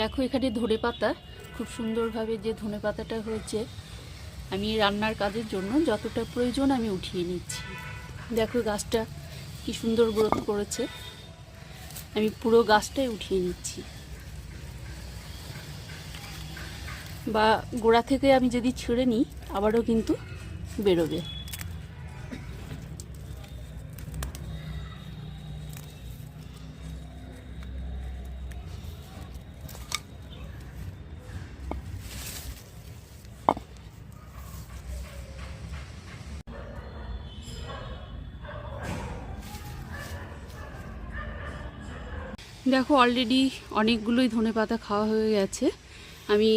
দেখো এখানে ধনে পাতা। খুব সুন্দরভাবে যে ধনে পাতাটা হয়েছে, আমি রান্নার কাজের জন্য যতটা প্রয়োজন আমি উঠিয়ে নিচ্ছি। দেখো গাছটা কি সুন্দর গ্রোথ করেছে। আমি পুরো গাছটাই উঠিয়ে নিচ্ছি। বা গোড়া থেকে আমি যদি ছেড়ে নিই, আবারও কিন্তু বেরোবে। দেখো অলরেডি অনেকগুলোই ধনে পাতা খাওয়া হয়ে গেছে। আমি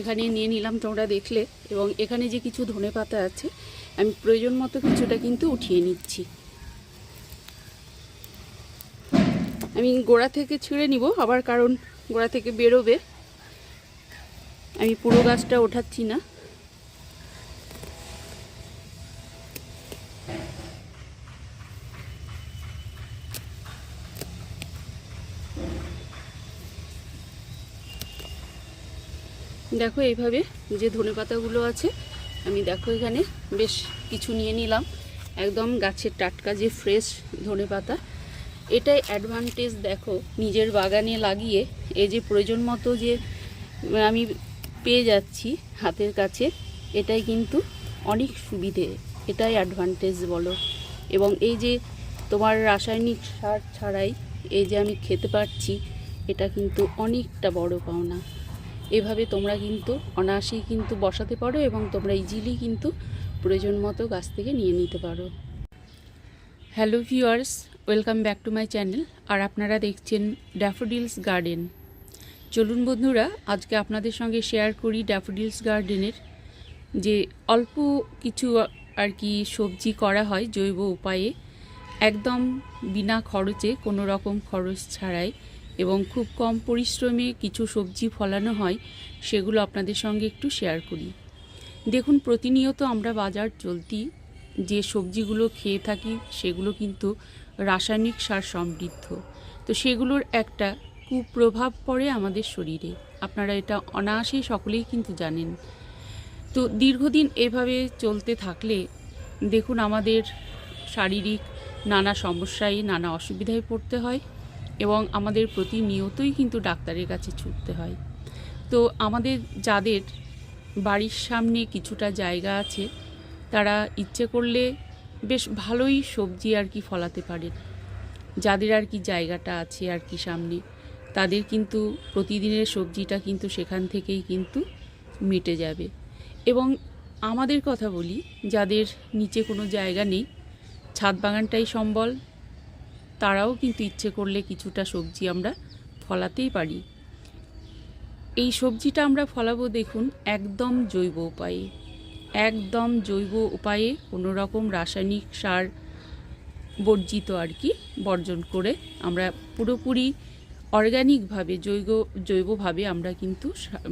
এখানে নিয়ে নিলাম তোমরা দেখলে এবং এখানে যে কিছু ধনে পাতা আছে, আমি প্রয়োজন মতো কিছুটা কিন্তু উঠিয়ে নিচ্ছি। আমি গোড়া থেকে ছিঁড়ে নিব, আবার কারণ গোড়া থেকে বেরোবে। আমি পুরো গাছটা ওঠাচ্ছি না। দেখো এইভাবে যে ধনে পাতাগুলো আছে, আমি দেখো এখানে বেশ কিছু নিয়ে নিলাম। একদম গাছের টাটকা যে ফ্রেশ ধনে পাতা, এটাই অ্যাডভান্টেজ দেখো নিজের বাগানে লাগিয়ে, এই যে প্রয়োজন মতো যে আমি পেয়ে যাচ্ছি হাতের কাছে, এটাই কিন্তু অনেক সুবিধে, এটাই অ্যাডভান্টেজ বলো। এবং এই যে তোমার রাসায়নিক সার ছাড়াই এই যে আমি খেতে পারছি, এটা কিন্তু অনেকটা বড় পাওনা। এভাবে তোমরা কিন্তু অনায়াসেই কিন্তু বসাতে পারো এবং তোমরা ইজিলি কিন্তু প্রয়োজন মতো গাছ থেকে নিয়ে নিতে পারো। Hello viewers welcome back to my channel আর আপনারা দেখছেন ড্যাফোডিলস গার্ডেন চলুন বন্ধুরা, আজকে আপনাদের সঙ্গে শেয়ার করি ড্যাফোডিলস গার্ডেনের যে অল্প কিছু আর কি সবজি করা হয় জৈব উপায়ে। একদম বিনা খরচে, কোনো রকম খরচ ছাড়াই এবং খুব কম পরিশ্রমে কিছু সবজি ফলানো হয়, সেগুলো আপনাদের সঙ্গে একটু শেয়ার করি। দেখুন, প্রতিনিয়ত আমরা বাজার চলতি যে সবজিগুলো খেয়ে থাকি, সেগুলো কিন্তু রাসায়নিক সার সমৃদ্ধ। তো সেগুলোর একটা কুপ্রভাব পড়ে আমাদের শরীরে। আপনারা এটা অনায়াসেই সকলেই কিন্তু জানেন। তো দীর্ঘদিন এভাবে চলতে থাকলে, দেখুন, আমাদের শারীরিক নানা সমস্যায়, নানা অসুবিধায় পড়তে হয়। এবং আমাদের প্রতিনিয়তই কিন্তু ডাক্তারের কাছে ছুটতে হয়। তো আমাদের যাদের বাড়ির সামনে কিছুটা জায়গা আছে, তারা ইচ্ছে করলে বেশ ভালোই সবজি আর কি ফলাতে পারেন যাদের আর কি জায়গাটা আছে আর কি সামনে, তাদের কিন্তু প্রতিদিনের সবজিটা কিন্তু সেখান থেকেই কিন্তু মিটে যাবে। এবং আমাদের কথা বলি, যাদের নিচে কোনো জায়গা নেই, ছাদ বাগানটাই সম্বল তারাও কিন্তু ইচ্ছে করলে কিছুটা সবজি আমরা ফলাতেই পারি। এই সবজিটা আমরা ফলাবো দেখুন একদম জৈব উপায়ে। একদম জৈব উপায়ে কোনো রকম রাসায়নিক সার বর্জিত আর কি বর্জন করে আমরা পুরোপুরি অর্গ্যানিকভাবে জৈব, জৈবভাবে আমরা কিন্তু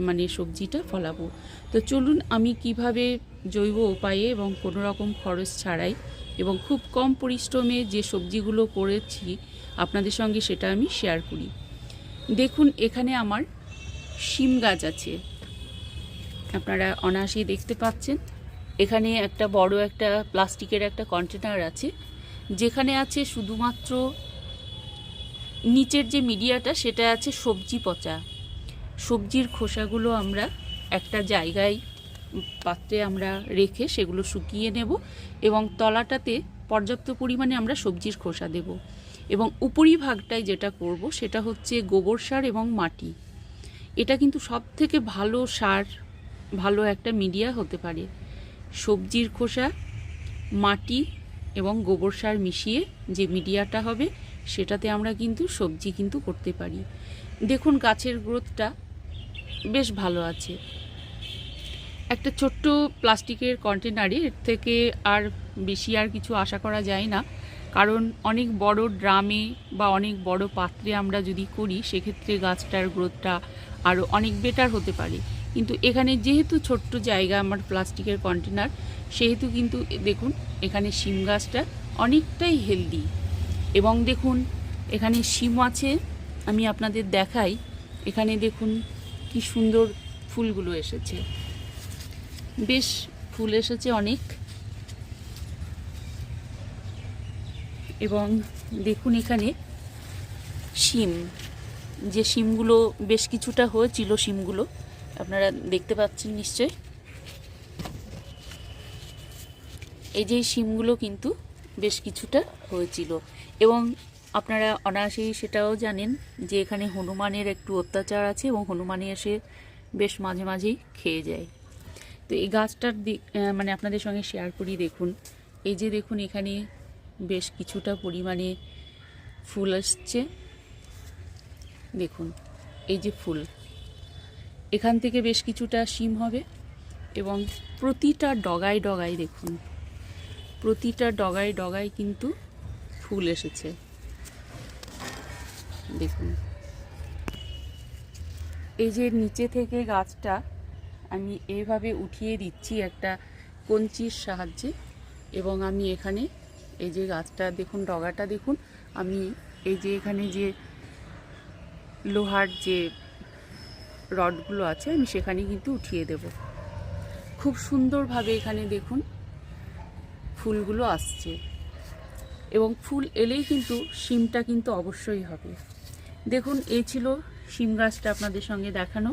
মানে সবজিটা ফলাবো। তো চলুন আমি কীভাবে জৈব উপায়ে এবং কোনো রকম খরচ ছাড়াই এবং খুব কম পরিশ্রমে যে সবজিগুলো করেছি, আপনাদের সঙ্গে সেটা আমি শেয়ার করি। দেখুন, এখানে আমার শিম গাছ আছে। আপনারা অনায়াসেই দেখতে পাচ্ছেন। এখানে একটা বড় একটা প্লাস্টিকের একটা কন্টেনার আছে, যেখানে আছে শুধুমাত্র নিচের যে মিডিয়াটা সেটা আছে সবজি পচা। সবজির খোসাগুলো আমরা একটা জায়গায় পাত্রে আমরা রেখে সেগুলো শুকিয়ে নেব এবং তলাটাতে পর্যাপ্ত পরিমাণে আমরা সবজির খোসা দেব এবং উপরিভাগটায় যেটা করব সেটা হচ্ছে গোবর সার এবং মাটি। এটা কিন্তু সব থেকে ভালো সার, ভালো একটা মিডিয়া হতে পারে। সবজির খোসা, মাটি এবং গোবর সার মিশিয়ে যে মিডিয়াটা হবে সেটাতে আমরা কিন্তু সবজি কিন্তু করতে পারি। দেখুন গাছের গ্রোথটা বেশ ভালো আছে। একটা ছোট্ট প্লাস্টিকের কন্টেনারে, এর থেকে আর বেশি আর কিছু আশা করা যায় না। কারণ অনেক বড় ড্রামে বা অনেক বড় পাত্রে আমরা যদি করি, সেক্ষেত্রে গাছটার গ্রোথটা আরও অনেক বেটার হতে পারে। কিন্তু এখানে যেহেতু ছোট্ট জায়গা আমার প্লাস্টিকের কন্টেনার, সেহেতু কিন্তু দেখুন, এখানে শিম গাছটা অনেকটাই হেলদি। এবং দেখুন, এখানে শিম আছে, আমি আপনাদের দেখাই। এখানে দেখুন, কি সুন্দর ফুলগুলো এসেছে। বেশ ফুল এসেছে অনেক। এবং দেখুন এখানে শিম, যে শিমগুলো বেশ কিছুটা হয়েছিল শিমগুলো, আপনারা দেখতে পাচ্ছেন নিশ্চয় এই যে শিমগুলো কিন্তু বেশ কিছুটা হয়েছিল। এবং আপনারা অনায়াসেই সেটাও জানেন যে এখানে হনুমানের একটু অত্যাচার আছে এবং হনুমানে এসে বেশ মাঝে মাঝেই খেয়ে যায়। তো এই গাছটার দিক মানে আপনাদের সঙ্গে শেয়ার করি, দেখুন। এই যে দেখুন, এখানে বেশ কিছুটা পরিমাণে ফুল আসছে। দেখুন, এই যে ফুল। এখান থেকে বেশ কিছুটা শিম হবে এবং প্রতিটা ডগায় ডগায় দেখুন, প্রতিটা ডগায় ডগায় কিন্তু ফুল এসেছে। দেখুন, এই যে নিচে থেকে গাছটা আমি এইভাবে উঠিয়ে দিচ্ছি একটা কঞ্চির সাহায্যে এবং আমি এখানে এই যে গাছটা দেখুন, ডগাটা দেখুন, আমি এই যে এখানে যে লোহার যে রডগুলো আছে, আমি সেখানে কিন্তু উঠিয়ে দেব। খুব সুন্দরভাবে এখানে দেখুন ফুলগুলো আসছে এবং ফুল এলেই কিন্তু শিমটা কিন্তু অবশ্যই হবে। দেখুন, এই ছিল শিম গাছটা আপনাদের সঙ্গে দেখানো।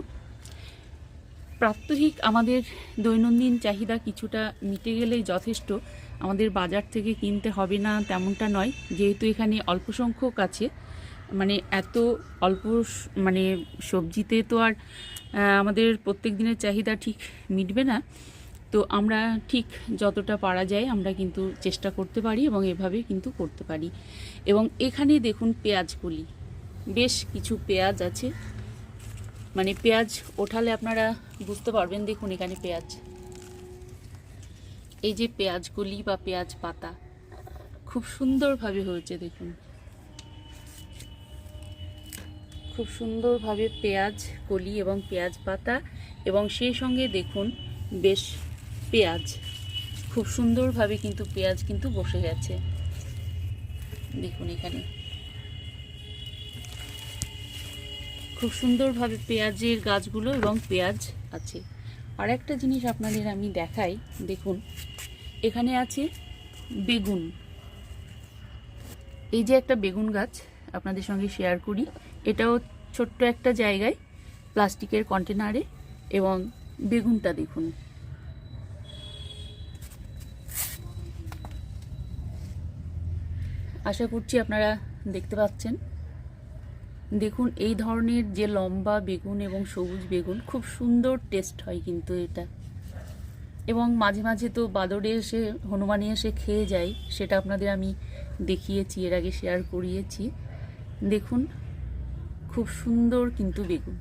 প্রাত্যহিক আমাদের দৈনন্দিন চাহিদা কিছুটা মিটে গেলেই যথেষ্ট। আমাদের বাজার থেকে কিনতে হবে না তেমনটা নয়, যেহেতু এখানে অল্প সংখ্যক আছে। মানে এত অল্প মানে সবজিতে তো আর আমাদের প্রত্যেক দিনের চাহিদা ঠিক মিটবে না। তো আমরা ঠিক যতটা পারা যায় আমরা কিন্তু চেষ্টা করতে পারি এবং এভাবে কিন্তু করতে পারি। এবং এখানে দেখুন পেঁয়াজগুলি বেশ কিছু পেঁয়াজ আছে। মানে পেঁয়াজ ওঠালে আপনারা বুঝতে পারবেন দেখুন এখানে পেঁয়াজ। এই যে পেঁয়াজগুলি বা পেঁয়াজ পাতা খুব সুন্দরভাবে হয়েছে দেখুন। খুব সুন্দরভাবে পেঁয়াজ কলি এবং পেঁয়াজ পাতা এবং সেই সঙ্গে দেখুন বেশ পেঁয়াজ। খুব সুন্দরভাবে কিন্তু পেঁয়াজ কিন্তু বসে গেছে। দেখুন এখানে। খুব সুন্দরভাবে পেঁয়াজের গাছগুলো এবং পেঁয়াজ আছে। আর একটা জিনিস আপনাদের আমি দেখাই, দেখুন, এখানে আছে বেগুন। এই যে একটা বেগুন গাছ আপনাদের সঙ্গে শেয়ার করি, এটাও ছোট্ট একটা জায়গায় প্লাস্টিকের কন্টেনারে এবং বেগুনটা দেখুন। আশা করছি আপনারা দেখতে পাচ্ছেন। দেখুন, এই ধরনের যে লম্বা বেগুন এবং সবুজ বেগুন, খুব সুন্দর টেস্ট হয় কিন্তু এটা। এবং মাঝে মাঝে তো বাদরে এসে, হনুমানে এসে খেয়ে যায় সেটা আপনাদের আমি দেখিয়েছি, এর আগে শেয়ার করিয়েছি। দেখুন, খুব সুন্দর কিন্তু বেগুন।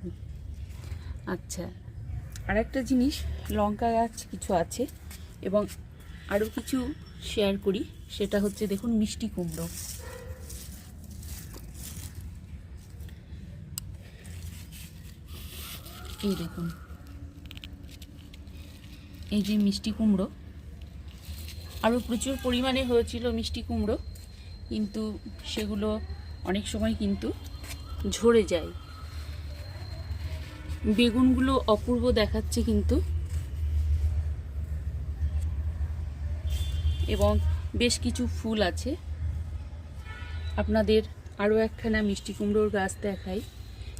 আচ্ছা আর একটা জিনিস, লঙ্কা গাছ কিছু আছে, এবং আরও কিছু শেয়ার করি, সেটা হচ্ছে দেখুন মিষ্টি কুমড়ো। এই দেখুন। এই যে মিষ্টি কুমড়ো। আরও প্রচুর পরিমাণে হয়েছিল মিষ্টি কুমড়ো, কিন্তু সেগুলো অনেক সময় কিন্তু ঝরে যায়। বেগুনগুলো অপূর্ব দেখাচ্ছে কিন্তু। এবং বেশ কিছু ফুল আছে। আপনাদের আরও একখানা মিষ্টি কুমড়োর গাছ দেখাই।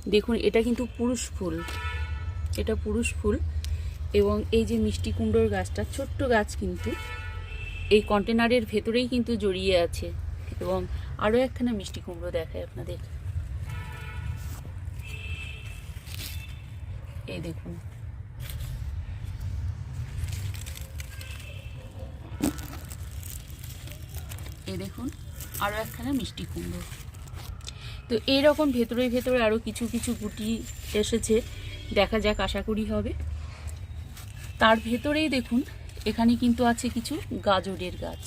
দেখুন, এটা কিন্তু পুরুষ ফুল। এটা পুরুষ ফুল। এবং এই যে মিষ্টি কুমড়োর গাছটা, ছোট্ট গাছ কিন্তু, এই কন্টেনারের ভেতরেই কিন্তু জড়িয়ে আছে। এবং আরও একখানা মিষ্টি কুমড়ো দেখায় আপনাদের। এই দেখুন। দেখুন আরও একখানা মিষ্টি কুমড়ো। তো এইরকম ভেতরে ভেতরে আরও কিছু কিছু গুটি এসেছে। দেখা যাক, আশা করি হবে। তার ভেতরেই দেখুন, এখানে কিন্তু আছে কিছু গাজরের গাছ।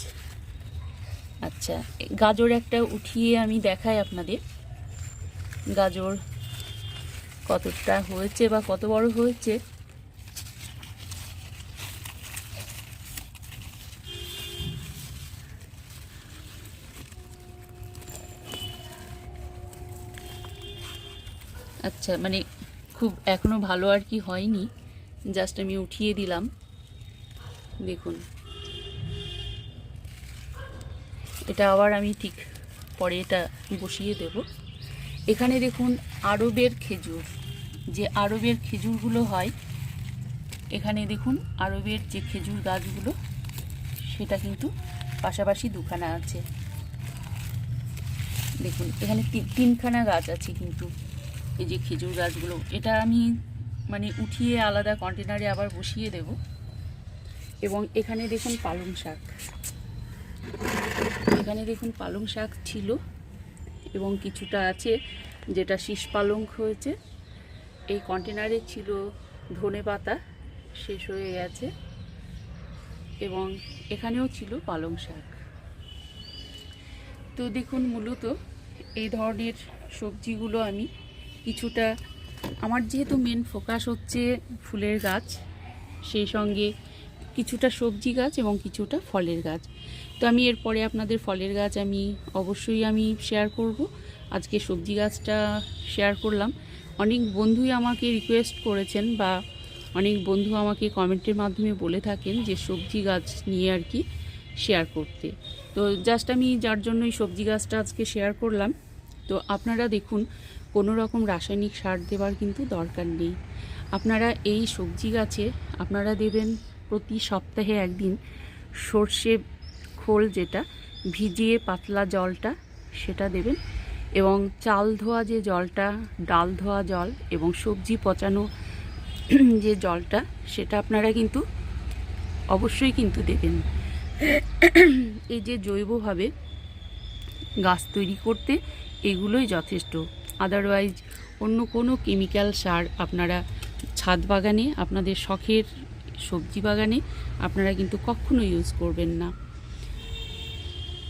আচ্ছা গাজর একটা উঠিয়ে আমি দেখাই আপনাদের। গাজর কতটা হয়েছে বা কত বড় হয়েছে। আচ্ছা মানে খুব এখনও ভালো আর কি হয়নি। জাস্ট আমি উঠিয়ে দিলাম। দেখুন। এটা আবার আমি ঠিক পরে এটা বসিয়ে দেব। এখানে দেখুন আরবের খেজুর। যে আরবের খেজুরগুলো হয়, এখানে দেখুন আরবের যে খেজুর গাছগুলো, সেটা কিন্তু পাশাপাশি দুখানা আছে। দেখুন, এখানে তিন- তিনখানা গাছ আছে কিন্তু। এই যে খেজুর গাছগুলো, এটা আমি মানে উঠিয়ে আলাদা কন্টেনারে আবার বসিয়ে দেব। এবং এখানে দেখুন পালং শাক। এখানে দেখুন পালং শাক ছিল, এবং কিছুটা আছে যেটা শীষ পালং হয়েছে। এই কন্টেনারে ছিল ধনে পাতা, শেষ হয়ে গেছে। এবং এখানেও ছিল পালং শাক। তো দেখুন মূলত এই ধরনের সবজিগুলো আমি কিছুটা। আমার যেহেতু মেন ফোকাস হচ্ছে ফুলের গাছ, সেই সঙ্গে কিছুটা সবজি গাছ এবং কিছুটা ফলের গাছ। তো আমি এরপরে আপনাদের ফলের গাছ আমি অবশ্যই আমি শেয়ার করব। আজকে সবজি গাছটা শেয়ার করলাম। অনেক বন্ধুই আমাকে রিকোয়েস্ট করেছেন বা অনেক বন্ধু আমাকে কমেন্টের মাধ্যমে বলে থাকেন যে সবজি গাছ নিয়ে আর কি শেয়ার করতে। তো জাস্ট আমি যার জন্যই সবজি গাছটা আজকে শেয়ার করলাম। তো আপনারা দেখুন কোনো রকম রাসায়নিক সার দেওয়ার কিন্তু দরকার নেই। আপনারা এই সবজি গাছে আপনারা দেবেন প্রতি সপ্তাহে একদিন সর্ষে খোল যেটা, ভিজিয়ে পাতলা জলটা সেটা দেবেন এবং চাল ধোয়া যে জলটা, ডাল ধোয়া জল এবং সবজি পচানো যে জলটা সেটা আপনারা কিন্তু অবশ্যই কিন্তু দেবেন। এই যে জৈবভাবে গাছ তৈরি করতে এগুলোই যথেষ্ট। আদারওয়াইজ অন্য কোনো কেমিক্যাল সার আপনারা ছাদ বাগানে, আপনাদের শখের সবজি বাগানে, আপনারা কিন্তু কখনো ইউজ করবেন না।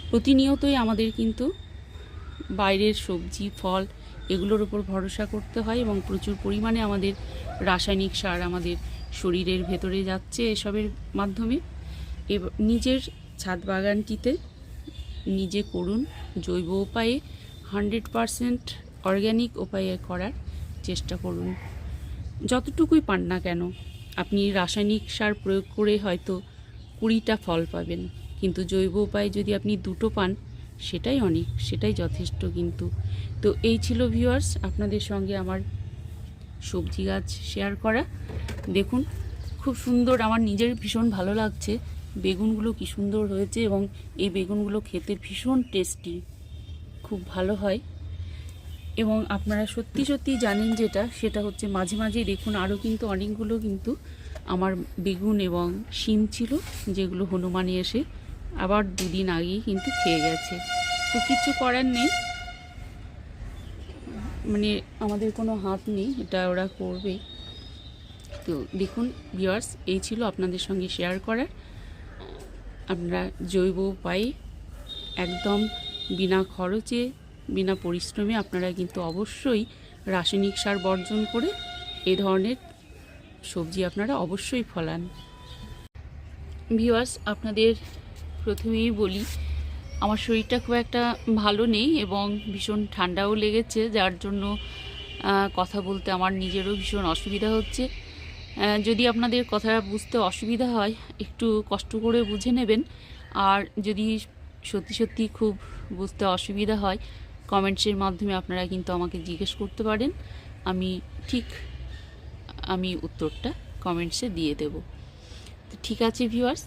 প্রতিনিয়তই আমাদের কিন্তু বাইরের সবজি, ফল এগুলোর উপর ভরসা করতে হয় এবং প্রচুর পরিমাণে আমাদের রাসায়নিক সার আমাদের শরীরের ভেতরে যাচ্ছে এসবের মাধ্যমে। নিজের ছাদ বাগানটিতে নিজে করুন। জৈব উপায়ে হান্ড্রেড পারসেন্ট অর্গ্যানিক উপায়ে করার চেষ্টা করুন। যতটুকুই পান না কেন, আপনি রাসায়নিক সার প্রয়োগ করে হয়তো কুড়িটা ফল পাবেন। কিন্তু জৈব উপায়ে যদি আপনি দুটো পান, সেটাই অনেক, সেটাই যথেষ্ট কিন্তু। তো এই ছিল ভিউয়ার্স আপনাদের সঙ্গে আমার সবজি গাছ শেয়ার করা। দেখুন, খুব সুন্দর, আমার নিজের ভীষণ ভালো লাগছে। বেগুনগুলো কি সুন্দর হয়েছে এবং এই বেগুনগুলো খেতে ভীষণ টেস্টি খুব ভালো হয়। এবং আপনারা সত্যি সত্যি জানেন যেটা, সেটা হচ্ছে মাঝে মাঝে দেখুন আরও কিন্তু অনেকগুলো কিন্তু আমার বেগুন এবং শিম ছিল, যেগুলো হনুমানে এসে আবার দুদিন আগেই কিন্তু খেয়ে গেছে। তো কিছু করার নেই। মানে আমাদের কোনো হাত নেই, এটা ওরা করবে। তো দেখুন ভিউয়ার্স, এই ছিল আপনাদের সঙ্গে শেয়ার করার। আপনারা জৈব উপায়ে একদম বিনা খরচে বিনা পরিশ্রমে আপনারা কিন্তু অবশ্যই রাসায়নিক সার বর্জন করে এই ধরনের সবজি আপনারা অবশ্যই ফলান। ভিউয়ার্স, আপনাদের প্রথমেই বলি, আমার শরীরটা খুব একটা ভালো নেই এবং ভীষণ ঠান্ডাও লেগেছে, যার জন্য কথা বলতে আমার নিজেরও ভীষণ অসুবিধা হচ্ছে। যদি আপনাদের কথা বুঝতে অসুবিধা হয়, একটু কষ্ট করে বুঝে নেবেন। আর যদি সত্যি সত্যি খুব বুঝতে অসুবিধা হয় কমেন্টসের মাধ্যমে আপনারা কিন্তু আমাকে জিজ্ঞেস করতে পারেন। আমি ঠিক, আমি উত্তরটা কমেন্টসে দিয়ে দেব। তো ঠিক আছে, ভিউয়ার্স।